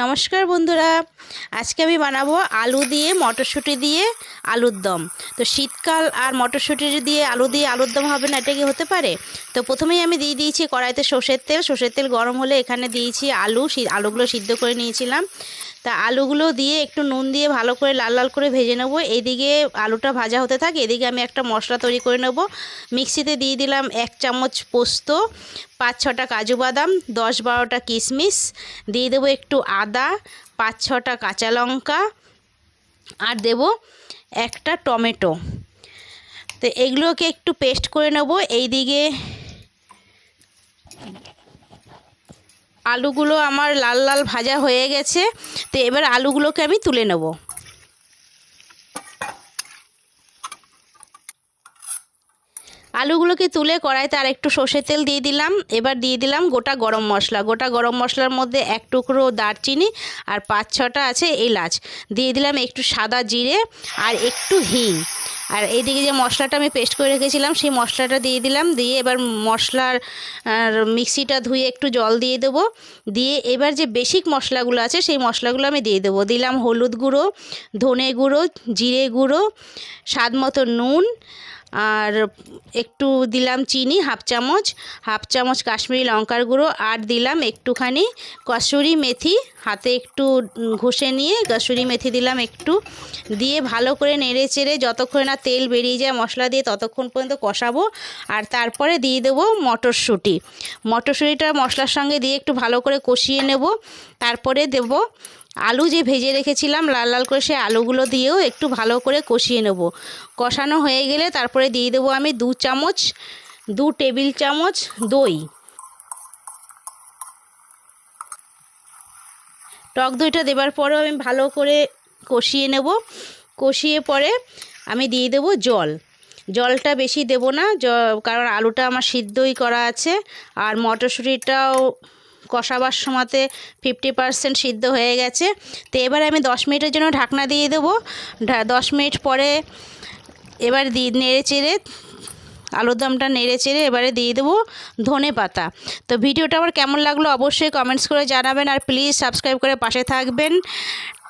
নমস্কার বন্ধুরা। আজকে আমি বানাবো আলু দিয়ে, মটরশুঁটি দিয়ে আলুর দম। তো শীতকাল আর মটরশুঁটি দিয়ে আলু দিয়ে আলুর দম হবে না, এটা কি হতে পারে? তো প্রথমেই আমি দিয়ে দিয়েছি কড়াইতে সর্ষের তেল। সর্ষের তেল গরম হলে এখানে দিয়েছি আলু আলুগুলো সিদ্ধ করে নিয়েছিলাম। তা আলুগুলো দিয়ে একটু নুন দিয়ে ভালো করে লাল লাল করে ভেজে নেব। এইদিকে আলুটা ভাজা হতে থাকে, এদিকে আমি একটা মশলা তৈরি করে নেব। মিক্সিতে দিয়ে দিলাম এক চামচ পোস্ত, পাঁচ ছটা কাজু বাদাম, দশ বারোটা কিশমিশ, দিয়ে দেবো একটু আদা, পাঁচ ছটা কাঁচা লঙ্কা, আর দেব একটা টমেটো। তো এগুলোকে একটু পেস্ট করে নেব। এইদিকে আলুগুলো আমার লাল লাল ভাজা হয়ে গেছে। তো এবার আলুগুলোকে আমি তুলে নেব। আলুগুলোকে তুলে কড়াইতে আর একটু সর্ষের তেল দিয়ে দিলাম। এবার দিয়ে দিলাম গোটা গরম মশলা। গোটা গরম মশলার মধ্যে এক টুকরো দারচিনি আর পাঁচ ছটা আছে এলাচ। দিয়ে দিলাম একটু সাদা জিরে আর একটু হিং। আর এইদিকে যে মশলাটা আমি পেস্ট করে রেখেছিলাম, সেই মশলাটা দিয়ে দিলাম, দিয়ে এবার মশলার মিক্সিটা ধুয়ে একটু জল দিয়ে দেব। দিয়ে এবার যে বেসিক মশলাগুলো আছে, সেই মশলাগুলো আমি দিয়ে দেবো। দিলাম হলুদ গুঁড়ো, ধনে গুঁড়ো, জিরে গুঁড়ো, স্বাদ মতো নুন আর একটু দিলাম চিনি, হাফ চামচ হাফ চামচ কাশ্মীরি লঙ্কার গুঁড়ো, আর দিলাম একটুখানি কসুরি মেথি। হাতে একটু ঘষে নিয়ে কসুরি মেথি দিলাম একটু। দিয়ে ভালো করে নেড়ে চেড়ে যতক্ষণ না তেল বেরিয়ে যায় মশলা দিয়ে ততক্ষণ পর্যন্ত কষাবো। আর তারপরে দিয়ে দেবো মটরশুঁটি। মটরশুঁটিটা মশলার সঙ্গে দিয়ে একটু ভালো করে কষিয়ে নেব। তারপরে দেব আলু যে ভেজে রেখেছিলাম, লাল লাল করে সেই আলুগুলো দিয়েও একটু ভালো করে কষিয়ে নেব। কষানো হয়ে গেলে তারপরে দিয়ে দেবো আমি দু চামচ, দু টেবিল চামচ দই। টক দইটা দেবার পরেও আমি ভালো করে কষিয়ে নেব। কষিয়ে পরে আমি দিয়ে দেবো জল। জলটা বেশি দেব না কারণ আলুটা আমার সিদ্ধই করা আছে, আর মটরশুঁটিটাও কষাবার সময়তে ফিফটি পারসেন্ট সিদ্ধ হয়ে গেছে। তো এবার আমি দশ মিনিটের জন্য ঢাকনা দিয়ে দেবো। দশ মিনিট পরে এবার দি, নেড়ে চেড়ে, আলুর দমটা নেড়ে চেড়ে এবারে দিয়ে দেবো ধনে পাতা। তো ভিডিওটা আমার কেমন লাগল অবশ্যই কমেন্টস করে জানাবেন আর প্লিজ সাবস্ক্রাইব করে পাশে থাকবেন।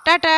টাটা!